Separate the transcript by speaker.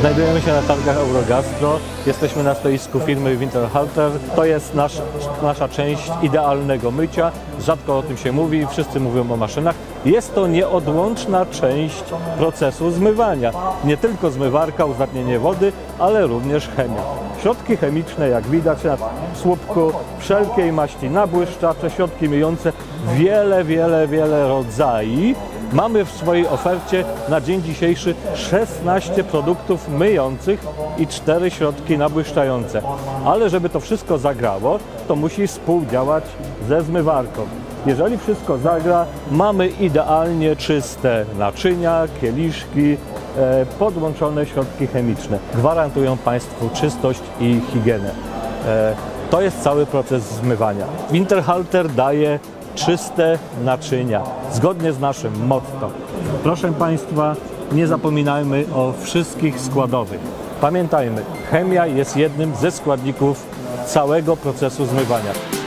Speaker 1: Znajdujemy się na targach Eurogastro. Jesteśmy na stoisku firmy Winterhalter. To jest nasz, nasza część idealnego mycia. Rzadko o tym się mówi, wszyscy mówią o maszynach. Jest to nieodłączna część procesu zmywania. Nie tylko zmywarka, uzdatnienie wody, ale również chemia. Środki chemiczne, jak widać na słupku, wszelkiej maści nabłyszczacze, środki myjące, wiele, wiele, wiele rodzajów. Mamy w swojej ofercie na dzień dzisiejszy 16 produktów myjących i 4 środki nabłyszczające. Ale żeby to wszystko zagrało, to musi współdziałać ze zmywarką. Jeżeli wszystko zagra, mamy idealnie czyste naczynia, kieliszki, e, podłączone środki chemiczne. Gwarantują Państwu czystość i higienę. E, To jest cały proces zmywania. Winterhalter daje czyste naczynia, zgodnie z naszym motto. Proszę Państwa, nie zapominajmy o wszystkich składowych. Pamiętajmy, chemia jest jednym ze składników całego procesu zmywania.